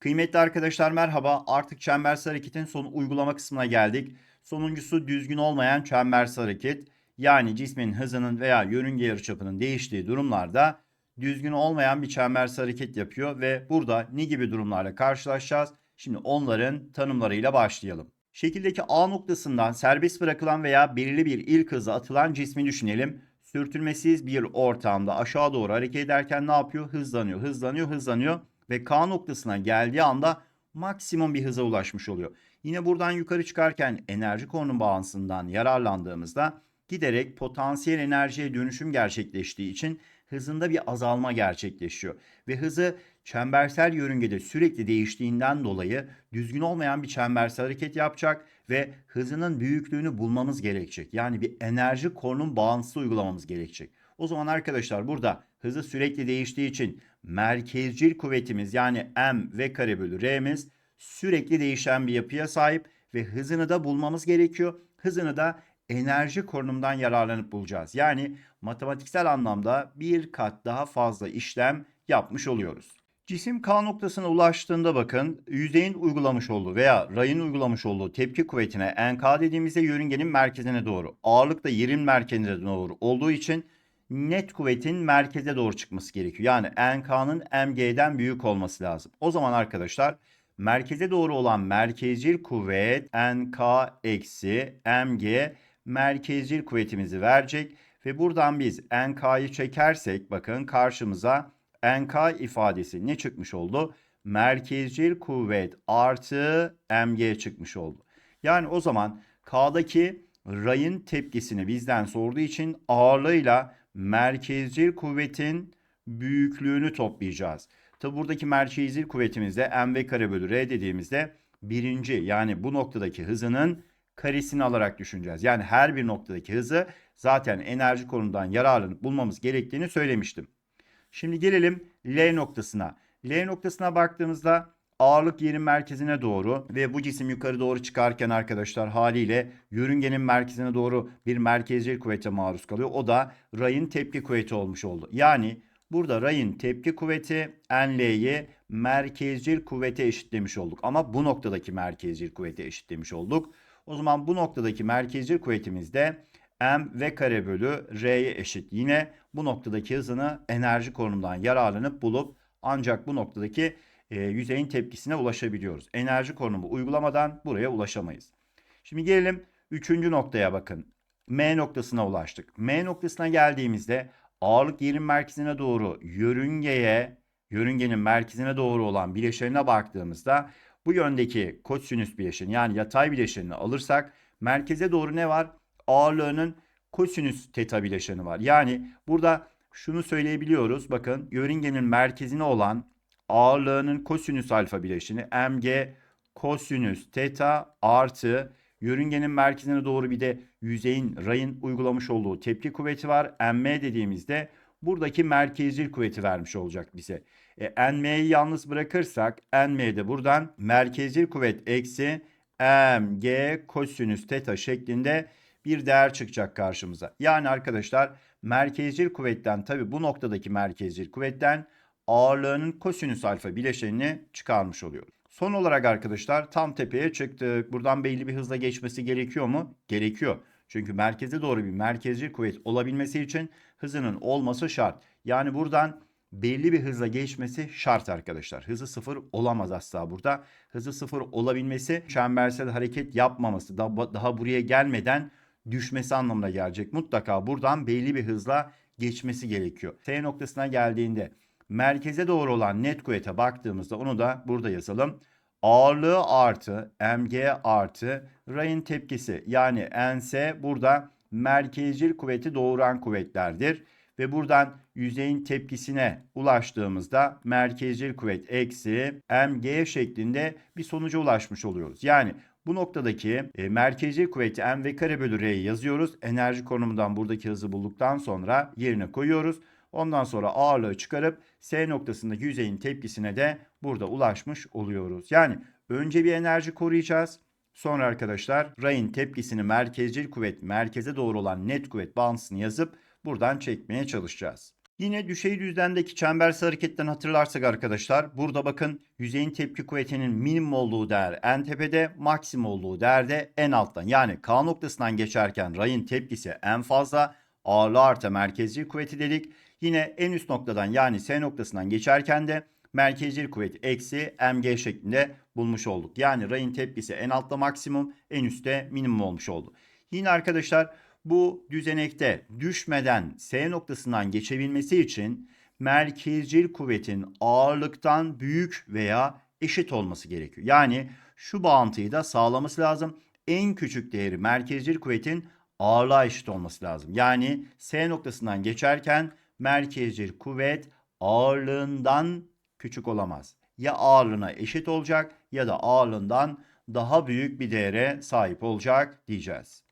Kıymetli arkadaşlar merhaba. Artık çembersiz hareketin son uygulama kısmına geldik. Sonuncusu düzgün olmayan çembersiz hareket. Yani cismin hızının veya yörünge yarıçapının değiştiği durumlarda düzgün olmayan bir çembersiz hareket yapıyor ve burada ne gibi durumlarla karşılaşacağız? Şimdi onların tanımlarıyla başlayalım. Şekildeki A noktasından serbest bırakılan veya belirli bir ilk hıza atılan cismi düşünelim. Sürtünmesiz bir ortamda aşağı doğru hareket ederken ne yapıyor? Hızlanıyor, hızlanıyor, hızlanıyor ve K noktasına geldiği anda maksimum bir hıza ulaşmış oluyor. Yine buradan yukarı çıkarken enerji konum bağıntısından yararlandığımızda giderek potansiyel enerjiye dönüşüm gerçekleştiği için hızında bir azalma gerçekleşiyor. Ve hızı çembersel yörüngede sürekli değiştiğinden dolayı düzgün olmayan bir çembersel hareket yapacak ve hızının büyüklüğünü bulmamız gerekecek. Yani bir enerji konum bağıntısı uygulamamız gerekecek. O zaman arkadaşlar burada hızı sürekli değiştiği için merkezcil kuvvetimiz yani m v kare bölü r'miz sürekli değişen bir yapıya sahip ve hızını da bulmamız gerekiyor. Hızını da enerji korunumdan yararlanıp bulacağız. Yani matematiksel anlamda bir kat daha fazla işlem yapmış oluyoruz. Cisim K noktasına ulaştığında bakın yüzeyin uygulamış olduğu veya rayın uygulamış olduğu tepki kuvvetine NK dediğimizde yörüngenin merkezine doğru. Ağırlık da yerin merkezine doğru olduğu için net kuvvetin merkeze doğru çıkması gerekiyor. Yani NK'nın MG'den büyük olması lazım. O zaman arkadaşlar merkeze doğru olan merkezcil kuvvet NK eksi MG merkezcil kuvvetimizi verecek. Ve buradan biz NK'yı çekersek bakın karşımıza NK ifadesi ne çıkmış oldu? Merkezcil kuvvet artı MG çıkmış oldu. Yani o zaman K'daki rayın tepkisini bizden sorduğu için ağırlığıyla merkezcil kuvvetin büyüklüğünü toplayacağız. Tabi buradaki merkezcil kuvvetimizde mv kare bölü r dediğimizde birinci yani bu noktadaki hızının karesini alarak düşüneceğiz. Yani her bir noktadaki hızı zaten enerji konumundan yararlanıp bulmamız gerektiğini söylemiştim. Şimdi gelelim L noktasına. L noktasına baktığımızda ağırlık yerin merkezine doğru ve bu cisim yukarı doğru çıkarken arkadaşlar haliyle yörüngenin merkezine doğru bir merkezcil kuvvete maruz kalıyor. O da rayın tepki kuvveti olmuş oldu. Yani burada rayın tepki kuvveti NL'yi merkezcil kuvvete eşitlemiş olduk. Ama bu noktadaki merkezcil kuvvete eşitlemiş olduk. O zaman bu noktadaki merkezcil kuvvetimiz de m v kare bölü r'ye eşit. Yine bu noktadaki hızını enerji konumundan yararlanıp bulup ancak bu noktadaki e, yüzeyin tepkisine ulaşabiliyoruz. Enerji konumu uygulamadan buraya ulaşamayız. Şimdi gelelim üçüncü noktaya bakın. M noktasına ulaştık. M noktasına geldiğimizde ağırlık yerin merkezine doğru yörüngeye, yörüngenin merkezine doğru olan bileşenine baktığımızda bu yöndeki kosinüs bileşeni yani yatay bileşenini alırsak merkeze doğru ne var? Ağırlığının kosinüs teta bileşeni var. Yani burada şunu söyleyebiliyoruz. Bakın yörüngenin merkezine olan ağırlığının kosinüs alfa bileşeni mg kosinüs teta artı yörüngenin merkezine doğru bir de yüzeyin rayın uygulamış olduğu tepki kuvveti var. m dediğimizde buradaki merkezcil kuvveti vermiş olacak bize. E, nm'yi yalnız bırakırsak nm de buradan merkezcil kuvvet eksi mg kosinüs teta şeklinde bir değer çıkacak karşımıza. Yani arkadaşlar merkezcil kuvvetten tabi bu noktadaki merkezcil kuvvetten ağırlığının kosinüs alfa bileşenini çıkarmış oluyoruz. Son olarak arkadaşlar tam tepeye çıktık. Buradan belli bir hızla geçmesi gerekiyor mu? Gerekiyor. Çünkü merkeze doğru bir merkezcil kuvvet olabilmesi için hızının olması şart. Yani buradan belli bir hızla geçmesi şart arkadaşlar. Hızı sıfır olamaz asla burada. Hızı sıfır olabilmesi çembersel hareket yapmaması daha, daha buraya gelmeden düşmesi anlamına gelecek. Mutlaka buradan belli bir hızla geçmesi gerekiyor. T noktasına geldiğinde merkeze doğru olan net kuvvete baktığımızda onu da burada yazalım. Ağırlığı artı mg artı rayın tepkisi yani ns burada merkezcil kuvveti doğuran kuvvetlerdir. Ve buradan yüzeyin tepkisine ulaştığımızda merkezcil kuvvet eksi mg şeklinde bir sonuca ulaşmış oluyoruz. Yani bu noktadaki e, merkezi kuvveti m v kare bölü r'yi yazıyoruz. Enerji konumundan buradaki hızı bulduktan sonra yerine koyuyoruz. Ondan sonra ağırlığı çıkarıp S noktasındaki yüzeyin tepkisine de burada ulaşmış oluyoruz. Yani önce bir enerji koruyacağız. Sonra arkadaşlar rayın tepkisini merkezcil kuvvet merkeze doğru olan net kuvvet bağıntısını yazıp buradan çekmeye çalışacağız. Yine düşey düzlemdeki çembersel hareketten hatırlarsak arkadaşlar burada bakın yüzeyin tepki kuvvetinin minimum olduğu değer en tepede maksimum olduğu değer de en alttan. Yani K noktasından geçerken rayın tepkisi en fazla ağırlığı artı merkezci kuvveti dedik. Yine en üst noktadan yani S noktasından geçerken de merkezci kuvvet eksi mg şeklinde bulmuş olduk. Yani rayın tepkisi en altta maksimum en üstte minimum olmuş oldu. Yine arkadaşlar bu düzenekte düşmeden S noktasından geçebilmesi için merkezcil kuvvetin ağırlıktan büyük veya eşit olması gerekiyor. Yani şu bağıntıyı da sağlaması lazım. En küçük değeri merkezcil kuvvetin ağırlığa eşit olması lazım. Yani S noktasından geçerken merkezcil kuvvet ağırlığından küçük olamaz. Ya ağırlığına eşit olacak ya da ağırlığından daha büyük bir değere sahip olacak diyeceğiz.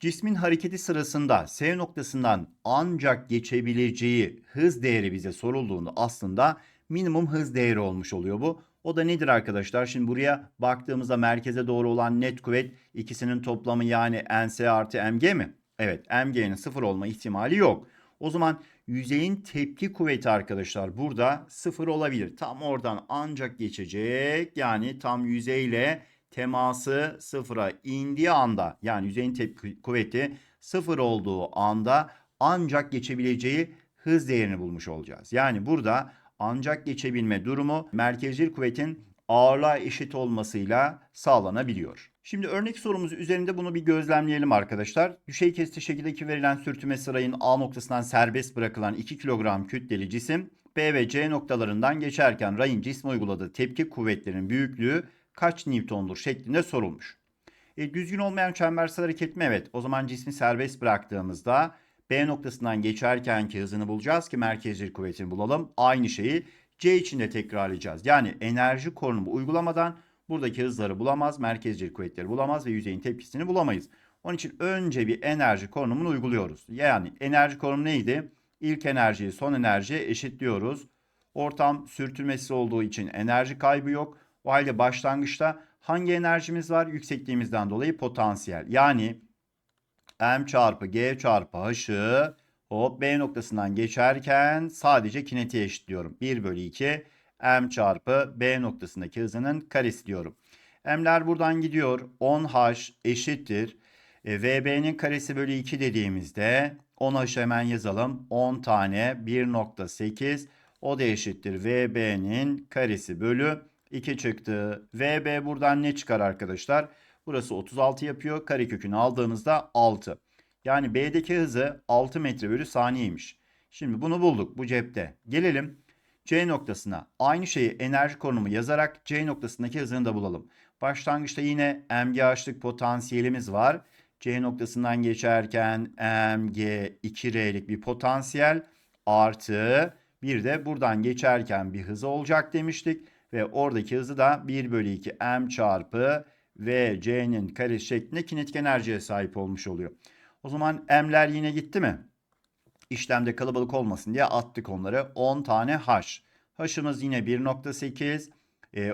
Cismin hareketi sırasında S noktasından ancak geçebileceği hız değeri bize sorulduğunda aslında minimum hız değeri olmuş oluyor bu. O da nedir arkadaşlar? Şimdi buraya baktığımızda merkeze doğru olan net kuvvet ikisinin toplamı yani NS artı MG mi? Evet MG'nin sıfır olma ihtimali yok. O zaman yüzeyin tepki kuvveti arkadaşlar burada sıfır olabilir. Tam oradan ancak geçecek yani tam yüzeyle teması sıfıra indiği anda yani yüzeyin tepki kuvveti sıfır olduğu anda ancak geçebileceği hız değerini bulmuş olacağız. Yani burada ancak geçebilme durumu merkezcil kuvvetin ağırlığa eşit olmasıyla sağlanabiliyor. Şimdi örnek sorumuz üzerinde bunu bir gözlemleyelim arkadaşlar. Düşey kesti şekildeki verilen sürtünme sırayın A noktasından serbest bırakılan 2 kilogram kütleli cisim B ve C noktalarından geçerken rayın cisme uyguladığı tepki kuvvetlerinin büyüklüğü kaç Newton'dur şeklinde sorulmuş. E, düzgün olmayan çembersel hareket mi? Evet. O zaman cismi serbest bıraktığımızda B noktasından geçerkenki hızını bulacağız ki merkezcil kuvvetini bulalım. Aynı şeyi C için de tekrarlayacağız. Yani enerji korunumu uygulamadan buradaki hızları bulamaz, merkezcil kuvvetleri bulamaz ve yüzeyin tepkisini bulamayız. Onun için önce bir enerji korunumunu uyguluyoruz. Yani enerji korunumu neydi? İlk enerjiyi son enerjiye eşitliyoruz. Ortam sürtünmesi olduğu için enerji kaybı yok. O halde başlangıçta hangi enerjimiz var? Yüksekliğimizden dolayı potansiyel. Yani m çarpı g çarpı h'ı hop b noktasından geçerken sadece kinetiğe eşitliyorum. 1 bölü 2 m çarpı b noktasındaki hızının karesi diyorum. m'ler buradan gidiyor. 10h eşittir. E, vb'nin karesi bölü 2 dediğimizde 10h'ı hemen yazalım. 10 tane 1.8 o da eşittir. vb'nin karesi bölü 2 çıktı. VB buradan ne çıkar arkadaşlar? Burası 36 yapıyor. Karekökünü aldığımızda 6. Yani B'deki hızı 6 metre bölü saniyeymiş. Şimdi bunu bulduk bu cepte. Gelelim C noktasına. Aynı şeyi enerji konumu yazarak C noktasındaki hızını da bulalım. Başlangıçta yine MGH'lık potansiyelimiz var. C noktasından geçerken MG 2R'lik bir potansiyel artı bir de buradan geçerken bir hızı olacak demiştik. Ve oradaki hızı da 1 bölü 2 m çarpı v c'nin karesi şeklinde kinetik enerjiye sahip olmuş oluyor. O zaman m'ler yine gitti mi? İşlemde kalabalık olmasın diye attık onları. 10 tane h. h'ımız yine 1.8.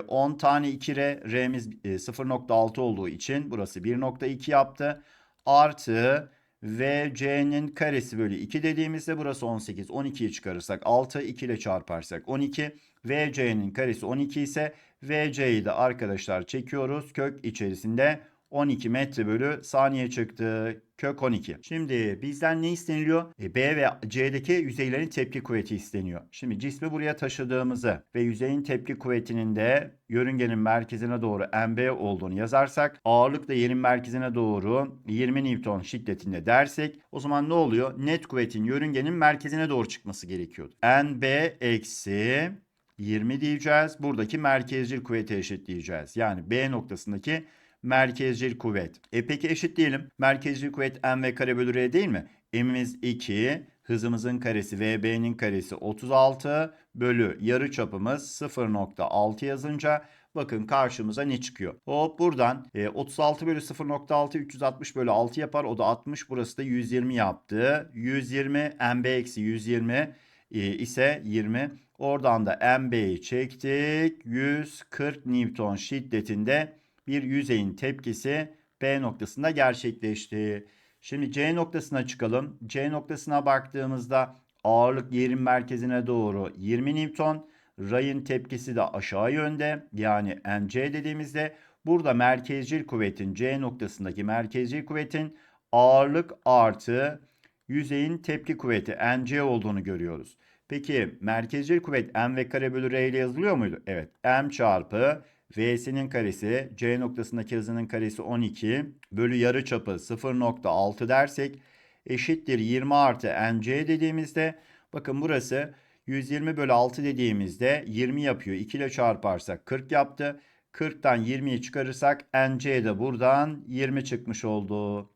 10 e, tane 2r, r'miz 0.6 e, olduğu için burası 1.2 yaptı. Artı v c'nin karesi bölü 2 dediğimizde burası 18. 12'yi çıkarırsak 6, 2 ile çarparsak 12. VC'nin karesi 12 ise VC'yi de arkadaşlar çekiyoruz. Kök içerisinde 12 metre bölü saniye çıktı. Kök 12. Şimdi bizden ne isteniliyor? E, B ve C'deki yüzeylerin tepki kuvveti isteniyor. Şimdi cismi buraya taşıdığımızı ve yüzeyin tepki kuvvetinin de yörüngenin merkezine doğru MB olduğunu yazarsak ağırlık da yerin merkezine doğru 20 Newton şiddetinde dersek o zaman ne oluyor? Net kuvvetin yörüngenin merkezine doğru çıkması gerekiyordu. NB eksi 20 diyeceğiz. Buradaki merkezcil kuvveti eşitleyeceğiz. Yani B noktasındaki merkezcil kuvvet. E peki eşitleyelim. Merkezcil kuvvet m v kare bölü r değil mi? M'imiz 2, hızımızın karesi VB'nin karesi 36 bölü yarı çapımız 0.6 yazınca bakın karşımıza ne çıkıyor? Hop buradan e, 36 bölü 0.6 360 bölü 6 yapar. O da 60 burası da 120 yaptı. 120 MB eksi 120 e, ise 20. Oradan da MB'yi çektik. 140 Newton şiddetinde bir yüzeyin tepkisi B noktasında gerçekleşti. Şimdi C noktasına çıkalım. C noktasına baktığımızda ağırlık yerin merkezine doğru 20 Newton. Rayın tepkisi de aşağı yönde yani mc dediğimizde burada merkezcil kuvvetin C noktasındaki merkezcil kuvvetin ağırlık artı yüzeyin tepki kuvveti mc olduğunu görüyoruz. Peki merkezcil kuvvet m ve kare bölü r ile yazılıyor muydu? Evet m çarpı v'sinin karesi c noktasındaki hızının karesi 12 bölü yarı çapı 0.6 dersek eşittir 20 artı mc dediğimizde bakın burası 120 bölü 6 dediğimizde 20 yapıyor. 2 ile çarparsak 40 yaptı. 40'tan 20'yi çıkarırsak NC de buradan 20 çıkmış oldu.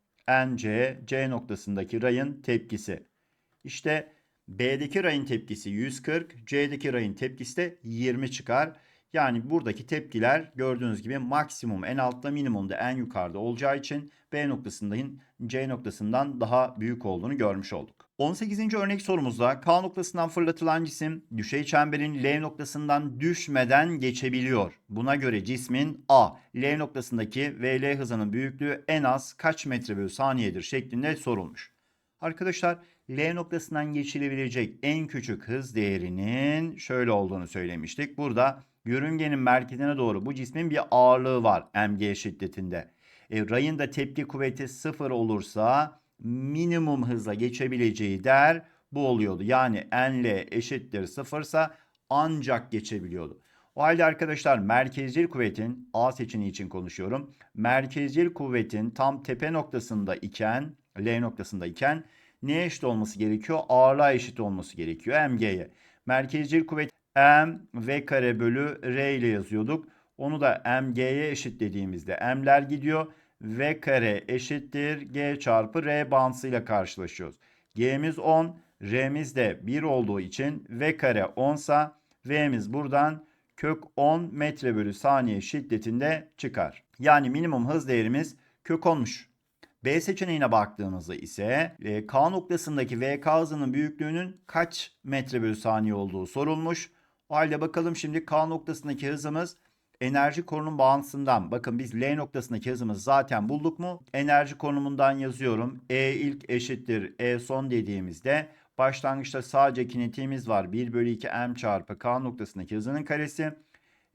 NC C noktasındaki rayın tepkisi. İşte B'deki rayın tepkisi 140, C'deki rayın tepkisi de 20 çıkar. Yani buradaki tepkiler gördüğünüz gibi maksimum en altta minimumda en yukarıda olacağı için B noktasından C noktasından daha büyük olduğunu görmüş olduk. 18. örnek sorumuzda K noktasından fırlatılan cisim düşey çemberin L noktasından düşmeden geçebiliyor. Buna göre cismin A, L noktasındaki VL hızının büyüklüğü en az kaç metre bölü saniyedir şeklinde sorulmuş. Arkadaşlar L noktasından geçilebilecek en küçük hız değerinin şöyle olduğunu söylemiştik. Burada yörüngenin merkezine doğru bu cismin bir ağırlığı var mg şiddetinde. E, rayın da tepki kuvveti sıfır olursa minimum hızla geçebileceği der bu oluyordu. Yani nl eşittir sıfırsa ancak geçebiliyordu. O halde arkadaşlar merkezcil kuvvetin A seçeneği için konuşuyorum. Merkezcil kuvvetin tam tepe noktasında iken L noktasında iken neye eşit olması gerekiyor? Ağırlığa eşit olması gerekiyor mg'ye. Merkezcil kuvvet m v kare bölü r ile yazıyorduk. Onu da mg'ye eşitlediğimizde m'ler gidiyor. v kare eşittir g çarpı r bağıntısıyla karşılaşıyoruz. g'miz 10, r'miz de 1 olduğu için v kare 10 sa v'miz buradan kök 10 metre bölü saniye şiddetinde çıkar. Yani minimum hız değerimiz kök 10'muş. B seçeneğine baktığımızda ise e, K noktasındaki VK hızının büyüklüğünün kaç metre bölü saniye olduğu sorulmuş. O halde bakalım şimdi K noktasındaki hızımız enerji konum bağıntısından. Bakın biz L noktasındaki hızımızı zaten bulduk mu? Enerji konumundan yazıyorum. E ilk eşittir E son dediğimizde başlangıçta sadece kinetiğimiz var. 1 bölü 2 M çarpı K noktasındaki hızının karesi.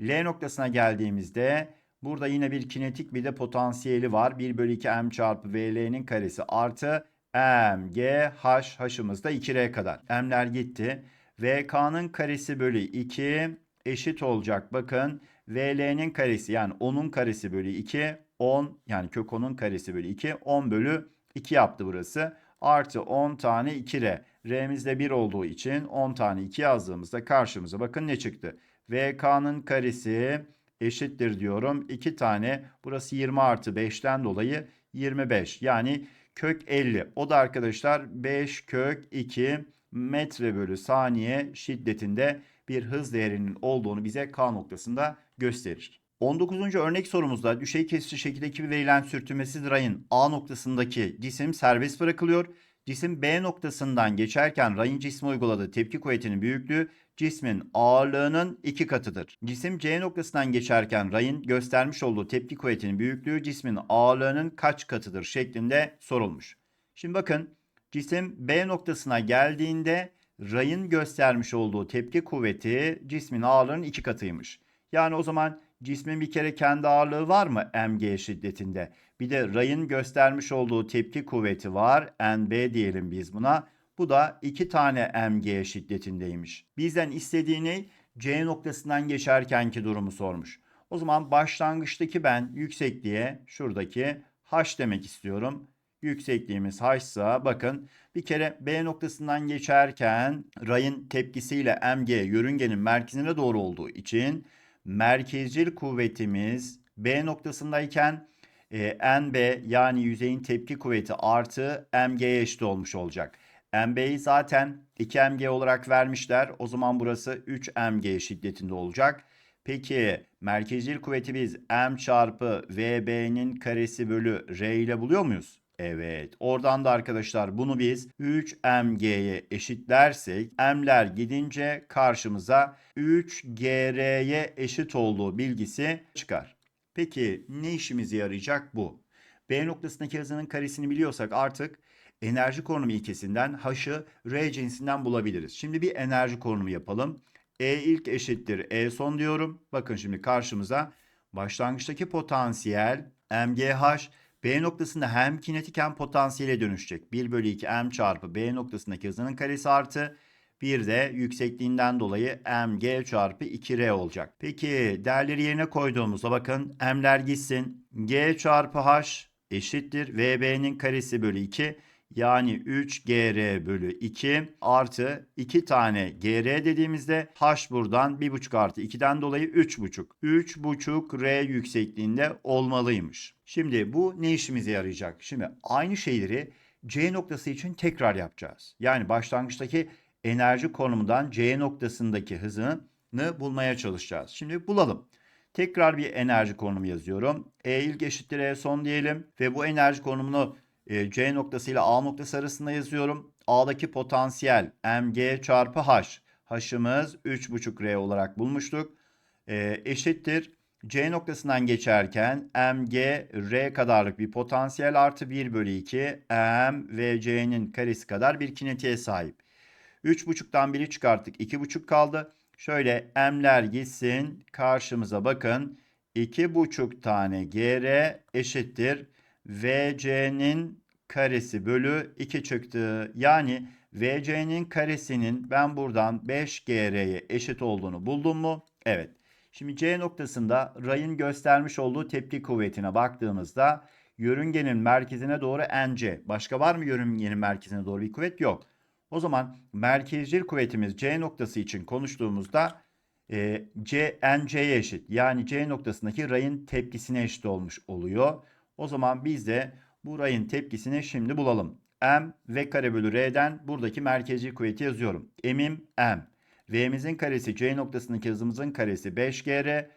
L noktasına geldiğimizde Burada yine bir kinetik bir de potansiyeli var. 1 bölü 2 m çarpı vl'nin karesi artı m, g, h, h'ımız da 2r kadar. m'ler gitti. Vk'nın karesi bölü 2 eşit olacak. Bakın vl'nin karesi yani 10'un karesi bölü 2 10 yani kök 10'un karesi bölü 2 10 bölü 2 yaptı burası. Artı 10 tane 2r. R'miz de 1 olduğu için 10 tane 2 yazdığımızda karşımıza bakın ne çıktı. VK'nın karesi eşittir diyorum. 2 tane burası 20 artı 5'ten dolayı 25 yani kök 50. O da arkadaşlar 5 kök 2 metre bölü saniye şiddetinde bir hız değerinin olduğunu bize K noktasında gösterir. 19. örnek sorumuzda düşey kesici şekildeki verilen sürtünmesiz rayın A noktasındaki cisim serbest bırakılıyor. Cisim B noktasından geçerken rayın cisme uyguladığı tepki kuvvetinin büyüklüğü cismin ağırlığının iki katıdır. Cisim C noktasından geçerken rayın göstermiş olduğu tepki kuvvetinin büyüklüğü cismin ağırlığının kaç katıdır şeklinde sorulmuş. Şimdi bakın cisim B noktasına geldiğinde rayın göstermiş olduğu tepki kuvveti cismin ağırlığının iki katıymış. Yani o zaman cismin bir kere kendi ağırlığı var mı mg şiddetinde? Bir de rayın göstermiş olduğu tepki kuvveti var. nb diyelim biz buna. Bu da iki tane mg şiddetindeymiş. Bizden istediğini C noktasından geçerkenki durumu sormuş. O zaman başlangıçtaki ben yüksekliğe şuradaki h demek istiyorum. Yüksekliğimiz h ise bakın bir kere B noktasından geçerken rayın tepkisiyle mg yörüngenin merkezine doğru olduğu için merkezcil kuvvetimiz B noktasındayken e, NB yani yüzeyin tepki kuvveti artı mg'ye eşit olmuş olacak. MB'yi zaten 2mg olarak vermişler. O zaman burası 3mg şiddetinde olacak. Peki merkezcil kuvveti biz m çarpı vb'nin karesi bölü r ile buluyor muyuz? Evet. Oradan da arkadaşlar bunu biz 3mg'ye eşitlersek m'ler gidince karşımıza 3gr'ye eşit olduğu bilgisi çıkar. Peki ne işimize yarayacak bu? B noktasındaki hızının karesini biliyorsak artık enerji konumu ilkesinden H'ı R cinsinden bulabiliriz. Şimdi bir enerji konumu yapalım. E ilk eşittir E son diyorum. Bakın şimdi karşımıza başlangıçtaki potansiyel MGH B noktasında hem kinetik hem potansiyele dönüşecek. 1 bölü 2 M çarpı B noktasındaki hızının karesi artı bir de yüksekliğinden dolayı mg çarpı 2r olacak. Peki değerleri yerine koyduğumuzda bakın m'ler gitsin. g çarpı h eşittir. vb'nin karesi bölü 2 yani 3gr bölü 2 artı 2 tane gr dediğimizde h buradan 1,5 artı 2'den dolayı 3,5. 3,5 r yüksekliğinde olmalıymış. Şimdi bu ne işimize yarayacak? Şimdi aynı şeyleri C noktası için tekrar yapacağız. Yani başlangıçtaki enerji konumundan C noktasındaki hızını bulmaya çalışacağız. Şimdi bulalım. Tekrar bir enerji konumu yazıyorum. E ilk eşittir E son diyelim ve bu enerji konumunu e, C noktası ile A noktası arasında yazıyorum. A'daki potansiyel mg çarpı h. H'ımız 3,5R olarak bulmuştuk. E, eşittir. C noktasından geçerken mg r kadarlık bir potansiyel artı 1 bölü 2 m ve c'nin karesi kadar bir kinetiğe sahip. 3,5'tan 1'i çıkarttık. 2,5 kaldı. Şöyle m'ler gitsin. Karşımıza bakın. 2,5 tane gr eşittir. VC'nin karesi bölü 2 çıktı. Yani VC'nin karesinin ben buradan 5GR'ye eşit olduğunu buldum mu? Evet. Şimdi C noktasında rayın göstermiş olduğu tepki kuvvetine baktığımızda yörüngenin merkezine doğru NC. Başka var mı yörüngenin merkezine doğru bir kuvvet? Yok. O zaman merkezcil kuvvetimiz C noktası için konuştuğumuzda e, C NC'ye eşit. Yani C noktasındaki rayın tepkisine eşit olmuş oluyor. O zaman biz de bu rayın tepkisini şimdi bulalım. M V kare bölü R'den buradaki merkezcil kuvveti yazıyorum. M'im M. V'mizin karesi C noktasındaki hızımızın karesi 5GR.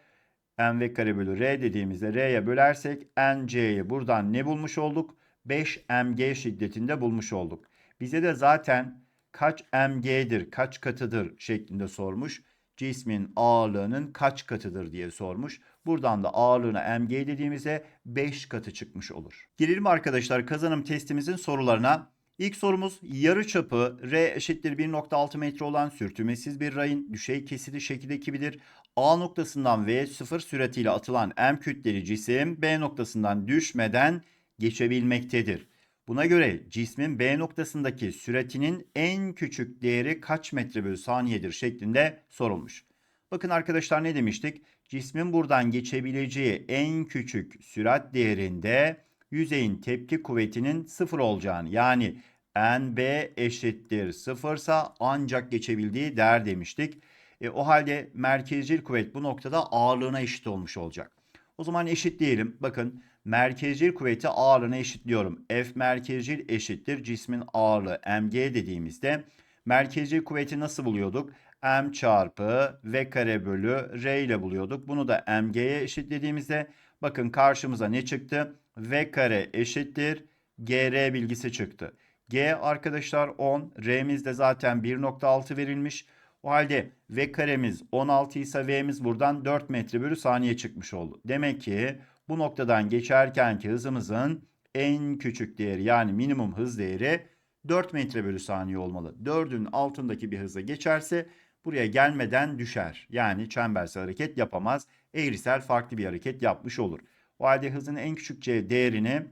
M V kare bölü R dediğimizde R'ye bölersek NC'yi buradan ne bulmuş olduk? 5 mg şiddetinde bulmuş olduk. Bize de zaten kaç mg'dir, kaç katıdır şeklinde sormuş. Cismin ağırlığının kaç katıdır diye sormuş. Buradan da ağırlığına mg dediğimizde 5 katı çıkmış olur. Gelelim arkadaşlar kazanım testimizin sorularına. İlk sorumuz yarı çapı R eşittir 1.6 metre olan sürtünmesiz bir rayın düşey kesili şekilde bilir. A noktasından V sıfır süratiyle atılan M kütleli cisim B noktasından düşmeden geçebilmektedir. Buna göre cismin B noktasındaki süratinin en küçük değeri kaç metre bölü saniyedir şeklinde sorulmuş. Bakın arkadaşlar ne demiştik? Cismin buradan geçebileceği en küçük sürat değerinde yüzeyin tepki kuvvetinin sıfır olacağını yani NB eşittir sıfırsa ancak geçebildiği değer demiştik. E, o halde merkezcil kuvvet bu noktada ağırlığına eşit olmuş olacak. O zaman eşitleyelim. Bakın merkezcil kuvveti ağırlığına eşitliyorum. F merkezcil eşittir cismin ağırlığı mg dediğimizde merkezcil kuvveti nasıl buluyorduk? M çarpı v kare bölü r ile buluyorduk. Bunu da mg'ye eşitlediğimizde bakın karşımıza ne çıktı? v kare eşittir gr bilgisi çıktı. G arkadaşlar 10, R'miz de zaten 1.6 verilmiş. O halde V karemiz 16 ise V'miz buradan 4 metre bölü saniye çıkmış oldu. Demek ki bu noktadan geçerkenki hızımızın en küçük değeri yani minimum hız değeri 4 metre bölü saniye olmalı. 4'ün altındaki bir hıza geçerse buraya gelmeden düşer. Yani çembersel hareket yapamaz. Eğrisel farklı bir hareket yapmış olur. O halde hızın en küçük değerini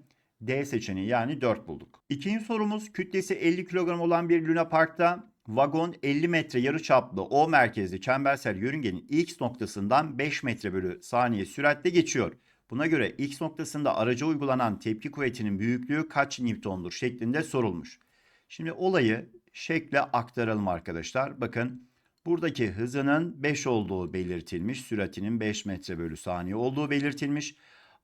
D seçeneği yani 4 bulduk. İkinci sorumuz kütlesi 50 kilogram olan bir Luna Park'ta vagon 50 metre yarı çaplı O merkezli çembersel yörüngenin X noktasından 5 metre bölü saniye süratle geçiyor. Buna göre X noktasında araca uygulanan tepki kuvvetinin büyüklüğü kaç Newton'dur şeklinde sorulmuş. Şimdi olayı şekle aktaralım arkadaşlar. Bakın buradaki hızının 5 olduğu belirtilmiş. Süratinin 5 metre bölü saniye olduğu belirtilmiş.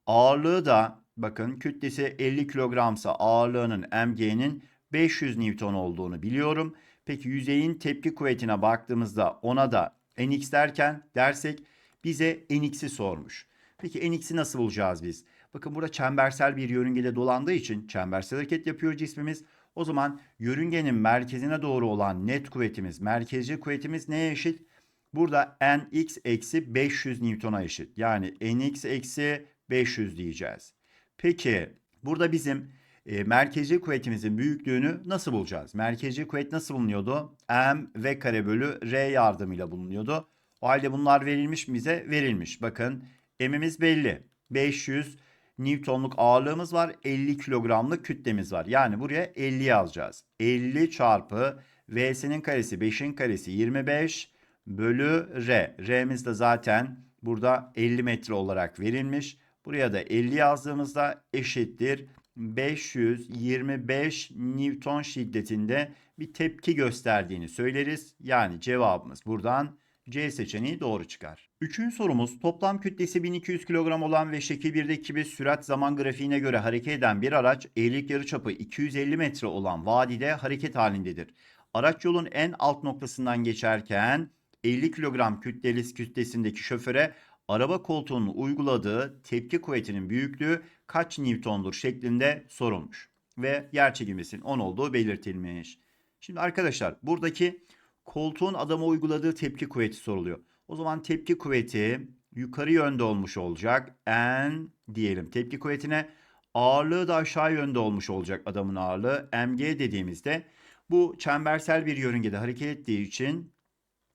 Ağırlığı da bakın kütlesi 50 kilogramsa ağırlığının mg'nin 500 Newton olduğunu biliyorum. Peki yüzeyin tepki kuvvetine baktığımızda ona da nx derken dersek bize nx'i sormuş. Peki nx'i nasıl bulacağız biz? Bakın burada çembersel bir yörüngede dolandığı için çembersel hareket yapıyor cismimiz. O zaman yörüngenin merkezine doğru olan net kuvvetimiz, merkezci kuvvetimiz neye eşit? Burada nx eksi 500 Newton'a eşit. Yani nx eksi 500 diyeceğiz. Peki burada bizim e, merkezi kuvvetimizin büyüklüğünü nasıl bulacağız? Merkezi kuvvet nasıl bulunuyordu? M v kare bölü R yardımıyla bulunuyordu. O halde bunlar verilmiş mi bize? Verilmiş. Bakın M'imiz belli. 500 Newtonluk ağırlığımız var. 50 kilogramlık kütlemiz var. Yani buraya 50 yazacağız. 50 çarpı V'sinin karesi 5'in karesi 25 bölü R. R'miz de zaten burada 50 metre olarak verilmiş. Buraya da 50 yazdığımızda eşittir 525 Newton şiddetinde bir tepki gösterdiğini söyleriz. Yani cevabımız buradan C seçeneği doğru çıkar. Üçüncü sorumuz toplam kütlesi 1200 kilogram olan ve şekil 1'deki gibi sürat zaman grafiğine göre hareket eden bir araç eğrilik yarıçapı 250 metre olan vadide hareket halindedir. Araç yolun en alt noktasından geçerken 50 kilogram kütleli kütlesindeki şoföre araba koltuğunun uyguladığı tepki kuvvetinin büyüklüğü kaç Newton'dur şeklinde sorulmuş. Ve yer çekimesinin 10 olduğu belirtilmiş. Şimdi arkadaşlar buradaki koltuğun adama uyguladığı tepki kuvveti soruluyor. O zaman tepki kuvveti yukarı yönde olmuş olacak. N diyelim tepki kuvvetine ağırlığı da aşağı yönde olmuş olacak adamın ağırlığı. mg dediğimizde bu çembersel bir yörüngede hareket ettiği için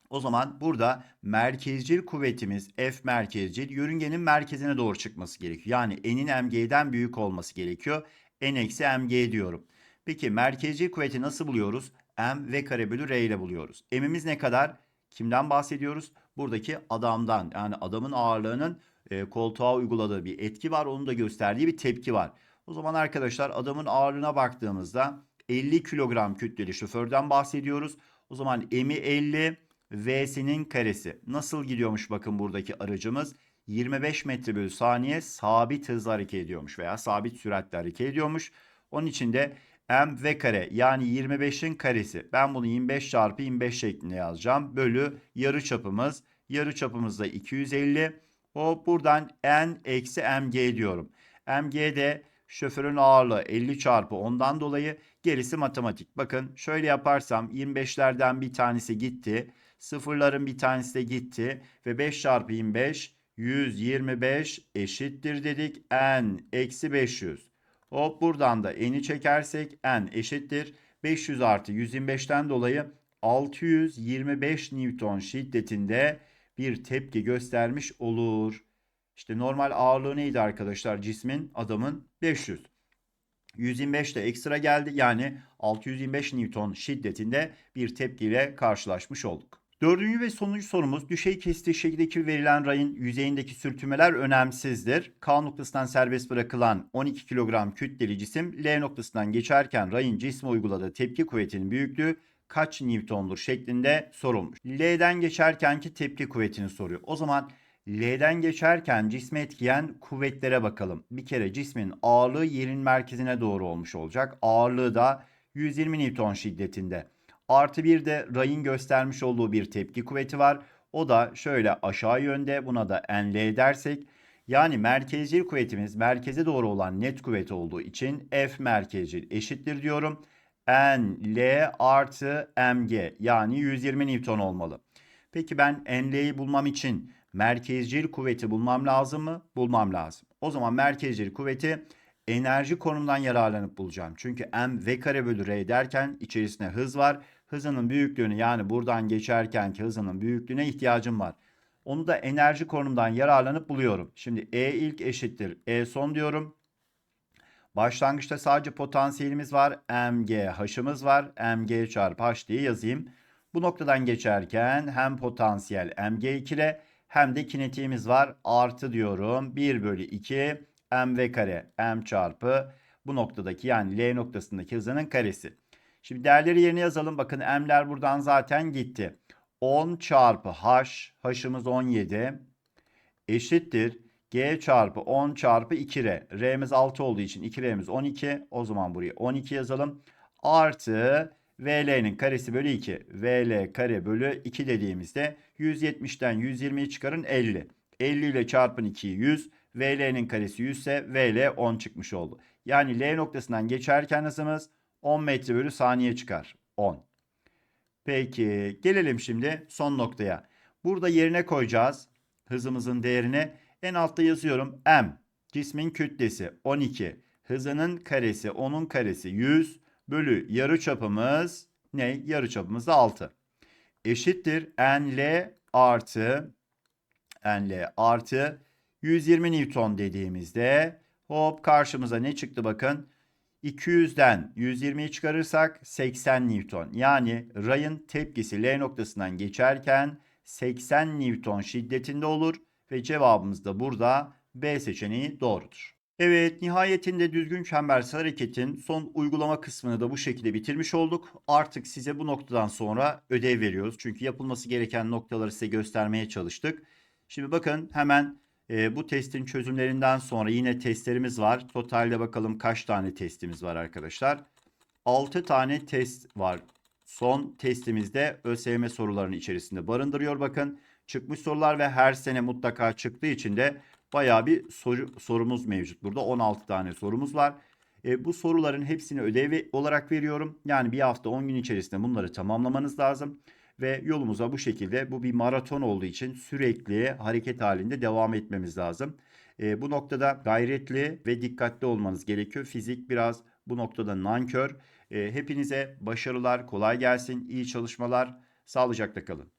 o zaman burada merkezcil kuvvetimiz F merkezcil yörüngenin merkezine doğru çıkması gerekiyor. Yani N'in mg'den büyük olması gerekiyor. N eksi mg diyorum. Peki merkezcil kuvveti nasıl buluyoruz? M v kare bölü R ile buluyoruz. M'imiz ne kadar? Kimden bahsediyoruz? Buradaki adamdan yani adamın ağırlığının e, koltuğa uyguladığı bir etki var. Onun da gösterdiği bir tepki var. O zaman arkadaşlar adamın ağırlığına baktığımızda 50 kilogram kütleli şoförden bahsediyoruz. O zaman M'i 50, V'sinin karesi. Nasıl gidiyormuş bakın buradaki aracımız? 25 metre bölü saniye sabit hızla hareket ediyormuş veya sabit süratle hareket ediyormuş. Onun için de m v kare yani 25'in karesi. Ben bunu 25 çarpı 25 şeklinde yazacağım. Bölü yarı çapımız. Yarı çapımız da 250. O buradan n eksi mg diyorum. mg de şoförün ağırlığı 50 çarpı ondan dolayı gerisi matematik. Bakın şöyle yaparsam 25'lerden bir tanesi gitti. Sıfırların bir tanesi de gitti. Ve 5 çarpı 25 125 eşittir dedik. n eksi 500. Hop buradan da n'i çekersek n eşittir. 500 artı 125'ten dolayı 625 Newton şiddetinde bir tepki göstermiş olur. İşte normal ağırlığı neydi arkadaşlar cismin adamın 500. 125 de ekstra geldi yani 625 Newton şiddetinde bir tepkiyle karşılaşmış olduk. Dördüncü ve sonuncu sorumuz düşey kestiği şekildeki verilen rayın yüzeyindeki sürtünmeler önemsizdir. K noktasından serbest bırakılan 12 kilogram kütleli cisim L noktasından geçerken rayın cisme uyguladığı tepki kuvvetinin büyüklüğü kaç Newton'dur şeklinde sorulmuş. L'den geçerkenki tepki kuvvetini soruyor. O zaman L'den geçerken cisme etkileyen kuvvetlere bakalım. Bir kere cismin ağırlığı yerin merkezine doğru olmuş olacak. Ağırlığı da 120 Newton şiddetinde. Artı bir de rayın göstermiş olduğu bir tepki kuvveti var. O da şöyle aşağı yönde buna da NL dersek. Yani merkezcil kuvvetimiz merkeze doğru olan net kuvvet olduğu için F merkezcil eşittir diyorum. NL artı MG yani 120 Newton olmalı. Peki ben NL'yi bulmam için merkezcil kuvveti bulmam lazım mı? Bulmam lazım. O zaman merkezcil kuvveti enerji konumdan yararlanıp bulacağım. Çünkü m v kare bölü r derken içerisinde hız var. Hızının büyüklüğünü yani buradan geçerkenki hızının büyüklüğüne ihtiyacım var. Onu da enerji konumdan yararlanıp buluyorum. Şimdi E ilk eşittir E son diyorum. Başlangıçta sadece potansiyelimiz var. mg h'ımız var. mg çarpı h diye yazayım. Bu noktadan geçerken hem potansiyel mg ile hem de kinetiğimiz var. Artı diyorum 1 bölü 2 mv kare m çarpı bu noktadaki yani L noktasındaki hızının karesi. Şimdi değerleri yerine yazalım. Bakın m'ler buradan zaten gitti. 10 çarpı h, h'ımız 17 eşittir. G çarpı 10 çarpı 2R. R'miz 6 olduğu için 2R'miz 12. O zaman buraya 12 yazalım. Artı VL'nin karesi bölü 2. VL kare bölü 2 dediğimizde 170'ten 120'yi çıkarın 50. 50 ile çarpın 2'yi 100. VL'nin karesi 100 ise VL 10 çıkmış oldu. Yani L noktasından geçerken hızımız 10 metre bölü saniye çıkar. 10. Peki gelelim şimdi son noktaya. Burada yerine koyacağız hızımızın değerini. En altta yazıyorum m cismin kütlesi 12. hızının karesi 10'un karesi 100 bölü yarıçapımız ne? Yarıçapımız da 6. Eşittir NL artı NL artı 120 Newton dediğimizde hop karşımıza ne çıktı bakın. 200'den 120'yi çıkarırsak 80 Newton. Yani rayın tepkisi L noktasından geçerken 80 Newton şiddetinde olur ve cevabımız da burada B seçeneği doğrudur. Evet, nihayetinde düzgün çembersel hareketin son uygulama kısmını da bu şekilde bitirmiş olduk. Artık size bu noktadan sonra ödev veriyoruz. Çünkü yapılması gereken noktaları size göstermeye çalıştık. Şimdi bakın hemen e, bu testin çözümlerinden sonra yine testlerimiz var. Totalde bakalım kaç tane testimiz var arkadaşlar. 6 tane test var. Son testimizde ÖSYM sorularının içerisinde barındırıyor bakın. Çıkmış sorular ve her sene mutlaka çıktığı için de bayağı bir soru, sorumuz mevcut burada. 16 tane sorumuz var. E, bu soruların hepsini ödev olarak veriyorum. Yani bir hafta 10 gün içerisinde bunları tamamlamanız lazım. Ve yolumuza bu şekilde bu bir maraton olduğu için sürekli hareket halinde devam etmemiz lazım. E, bu noktada gayretli ve dikkatli olmanız gerekiyor. Fizik biraz bu noktada nankör. E, hepinize başarılar, kolay gelsin, iyi çalışmalar, sağlıcakla kalın.